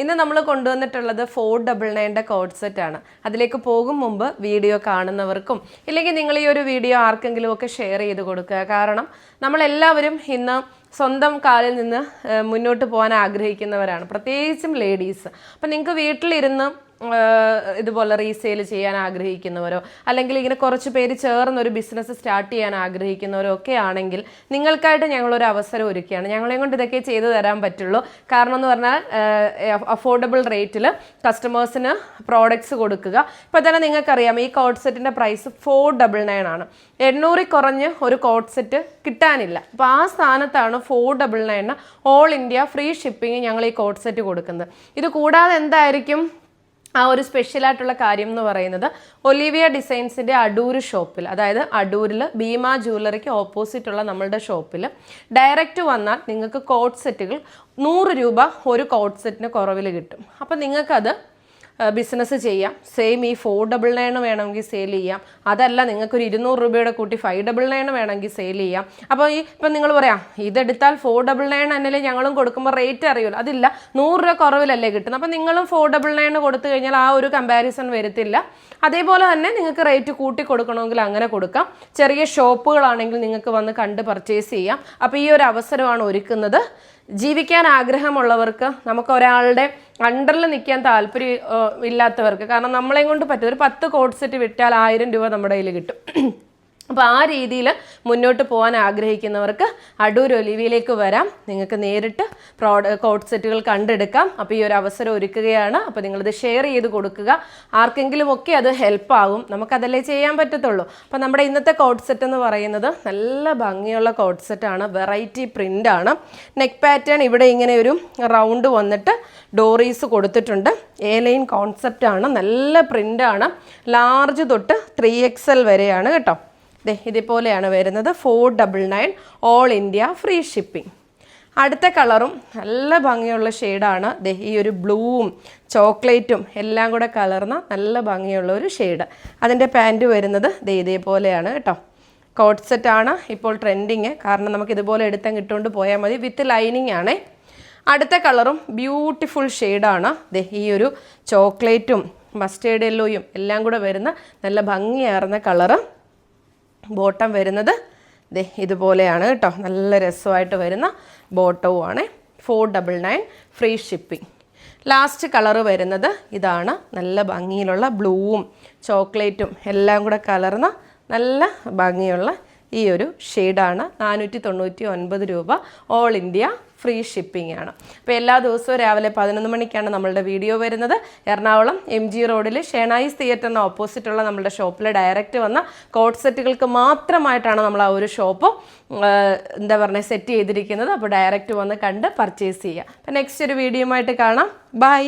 ഇന്ന് നമ്മൾ കൊണ്ടുവന്നിട്ടുള്ളത് ഫോർ ഡബിൾ നയന്റെ കോഡ് സെറ്റ് ആണ്. അതിലേക്ക് പോകും മുമ്പ് വീഡിയോ കാണുന്നവർക്കും ഇല്ലെങ്കിൽ നിങ്ങൾ ഈ ഒരു വീഡിയോ ആർക്കെങ്കിലും ഒക്കെ ഷെയർ ചെയ്ത് കൊടുക്കുക. കാരണം നമ്മളെല്ലാവരും ഇന്ന് സ്വന്തം കാലിൽ നിന്ന് മുന്നോട്ട് പോകാൻ ആഗ്രഹിക്കുന്നവരാണ്. പ്രത്യേകിച്ചും ലേഡീസ് അപ്പം നിങ്ങൾക്ക് വീട്ടിലിരുന്ന് ഇതുപോലെ റീസെയിൽ ചെയ്യാൻ ആഗ്രഹിക്കുന്നവരോ അല്ലെങ്കിൽ ഇങ്ങനെ കുറച്ച് പേര് ചേർന്ന് ഒരു ബിസിനസ് സ്റ്റാർട്ട് ചെയ്യാൻ ആഗ്രഹിക്കുന്നവരോ ഒക്കെ ആണെങ്കിൽ നിങ്ങൾക്കായിട്ട് ഞങ്ങളൊരു അവസരം ഒരുക്കുകയാണ്. ഞങ്ങളെ കൊണ്ട് ഇതൊക്കെ ചെയ്തു തരാൻ പറ്റുള്ളൂ. കാരണം എന്ന് പറഞ്ഞാൽ അഫോർഡബിൾ റേറ്റിൽ കസ്റ്റമേഴ്സിന് പ്രോഡക്റ്റ്സ് കൊടുക്കുക. ഇപ്പോൾ തന്നെ നിങ്ങൾക്കറിയാം ഈ കോഡ് സെറ്റിന്റെ പ്രൈസ് ഫോർ ഡബിൾ നയൻ ആണ്. എണ്ണൂറിൽ കുറഞ്ഞ് ഒരു കോഡ് സെറ്റ് കിട്ടാനില്ല. അപ്പോൾ ആ സ്ഥാനത്താണ് four double nine all India free shipping ഞങ്ങൾ ഈ കോഡ് സെറ്റ് കൊടുക്കുന്നത്. ഇത് കൂടാതെ എന്തായിരിക്കും? ആ ഒരു സ്പെഷ്യൽ ആയിട്ടുള്ള കാര്യം എന്ന് പറയുന്നത് ഒലിവിയ ഡിസൈൻസിന്റെ അടൂർ ഷോപ്പിൽ അതായത് അടൂരിൽ ഭീമ ജ്വല്ലറിക്ക് ഓപ്പോസിറ്റ് ഉള്ള നമ്മളുടെ ഷോപ്പിൽ ഡയറക്റ്റ് വന്നാൽ നിങ്ങൾക്ക് കോട്ട് സെറ്റുകൾ നൂറ് രൂപ ഒരു കോട്ട് സെറ്റിന് കുറവിൽ കിട്ടും. അപ്പം നിങ്ങൾക്കത് ബിസിനസ് ചെയ്യാം. സെയിം ഈ ഫോർ ഡബിൾ നയൻ വേണമെങ്കിൽ സെയിൽ ചെയ്യാം. അതല്ല നിങ്ങൾക്കൊരു ഇരുന്നൂറ് രൂപയുടെ കൂട്ടി ഫൈവ് ഡബിൾ നയൻ വേണമെങ്കിൽ സെയിൽ ചെയ്യാം. അപ്പോൾ ഈ ഇപ്പം നിങ്ങൾ പറയാം ഇതെടുത്താൽ ഫോർ ഡബിൾ നയൻ അല്ലെങ്കിൽ ഞങ്ങളും കൊടുക്കുമ്പോൾ റേറ്റ് അറിയില്ല അതില്ല നൂറ് രൂപ കുറവിലല്ലേ കിട്ടുന്നത്. അപ്പം നിങ്ങളും ഫോർ ഡബിൾ നയൻ കൊടുത്തു കഴിഞ്ഞാൽ ആ ഒരു കമ്പാരിസൺ വരത്തില്ല. അതേപോലെ തന്നെ നിങ്ങൾക്ക് റേറ്റ് കൂട്ടി കൊടുക്കണമെങ്കിൽ അങ്ങനെ കൊടുക്കാം. ചെറിയ ഷോപ്പുകളാണെങ്കിൽ നിങ്ങൾക്ക് വന്ന് കണ്ട് പർച്ചേസ് ചെയ്യാം. അപ്പോൾ ഈ ഒരു അവസരമാണ് ഒരുക്കുന്നത്. ജീവിക്കാൻ ആഗ്രഹമുള്ളവർക്ക് നമുക്ക് ഒരാളുടെ അണ്ടറിൽ നിൽക്കാൻ താല്പര്യം ഇല്ലാത്തവർക്ക്. കാരണം നമ്മളെയും കൊണ്ട് പറ്റും. ഒരു പത്ത് കോഡ് സെറ്റ് വിറ്റാൽ ആയിരം രൂപ നമ്മുടെ കയ്യിൽ കിട്ടും. അപ്പോൾ ആ രീതിയിൽ മുന്നോട്ട് പോകാൻ ആഗ്രഹിക്കുന്നവർക്ക് അടൂർ ഒലിവിയിലേക്ക് വരാം. നിങ്ങൾക്ക് നേരിട്ട് പ്രോഡ കോഡ് സെറ്റുകൾ കണ്ടെടുക്കാം. അപ്പോൾ ഈ ഒരു അവസരം ഒരുക്കുകയാണ്. അപ്പോൾ നിങ്ങളിത് ഷെയർ ചെയ്ത് കൊടുക്കുക. ആർക്കെങ്കിലും ഒക്കെ അത് ഹെൽപ്പ് ആകും നമുക്കതല്ലേ ചെയ്യാൻ പറ്റത്തുള്ളൂ. അപ്പോൾ നമ്മുടെ ഇന്നത്തെ കോഡ് സെറ്റ് എന്ന് പറയുന്നത് നല്ല ഭംഗിയുള്ള കോഡ് സെറ്റാണ് വെറൈറ്റി പ്രിന്റാണ് നെക്ക് പാറ്റേൺ ഇവിടെ ഇങ്ങനെ ഒരു റൗണ്ട് വന്നിട്ട് ഡോറീസ് കൊടുത്തിട്ടുണ്ട്. എ ലൈൻ കോൺസെപ്റ്റാണ് നല്ല പ്രിന്റാണ് ലാർജ് തൊട്ട് ത്രീ എക്സ് എൽ വരെയാണ് കേട്ടോ. ദേ ഇതുപോലെയാണ് വരുന്നത്. Four double nine all India free shipping അടുത്ത കളറും നല്ല ഭംഗിയുള്ള ഷെയ്ഡാണ് ദേ ഈ ഒരു ബ്ലൂവും ചോക്ലേറ്റും എല്ലാം കൂടെ കലർന്ന നല്ല ഭംഗിയുള്ള ഒരു ഷെയ്ഡ് അതിന്റെ പാന്റ് വരുന്നത് ദേ ഇതേപോലെയാണ് കേട്ടോ. കോട്ട് സെറ്റാണ് ഇപ്പോൾ ട്രെൻഡിങ് കാരണം നമുക്ക് ഇതുപോലെ എടുത്തങ്ങ് ഇട്ടുകൊണ്ട് പോയാൽ മതി. വിത്ത് ലൈനിങ് ആണേ. അടുത്ത കളറും ബ്യൂട്ടിഫുൾ ഷെയ്ഡാണ് ദേ ഈ ഒരു ചോക്ലേറ്റും മസ്റ്റേർഡ് യെല്ലോയും എല്ലാം കൂടെ വരുന്ന നല്ല ഭംഗിയാർന്ന കളറ് ബോട്ടം വരുന്നത്. ദേ ഇതുപോലെയാണ് കേട്ടോ. നല്ല രസമായിട്ട് വരുന്ന ബോട്ടവുമാണ്. Four double nine free shipping last colour വരുന്നത് ഇതാണ്. നല്ല ഭംഗിയിലുള്ള ബ്ലൂവും ചോക്ലേറ്റും എല്ലാം കൂടെ കലർന്ന നല്ല ഭംഗിയുള്ള ഈ ഒരു ഷെയ്ഡാണ് നാനൂറ്റി തൊണ്ണൂറ്റി ഒൻപത് രൂപ ഓൾ ഇന്ത്യ ഫ്രീ ഷിപ്പിംഗ് ആണ്. അപ്പോൾ എല്ലാ ദിവസവും രാവിലെ പതിനൊന്ന് മണിക്കാണ് നമ്മളുടെ വീഡിയോ വരുന്നത്. എറണാകുളം എം ജി റോഡിൽ ഷെണൈസ് തിയേറ്ററിന് ഓപ്പോസിറ്റുള്ള നമ്മുടെ ഷോപ്പിൽ ഡയറക്റ്റ് വന്ന കോട്ട് സെറ്റുകൾക്ക് മാത്രമായിട്ടാണ് നമ്മൾ ആ ഒരു ഷോപ്പ് എന്താ പറയുക സെറ്റ് ചെയ്തിരിക്കുന്നത്. അപ്പോൾ ഡയറക്റ്റ് വന്ന് കണ്ട് പർച്ചേസ് ചെയ്യുക. അപ്പോൾ നെക്സ്റ്റ് ഒരു വീഡിയോ ആയിട്ട് കാണാം. ബൈ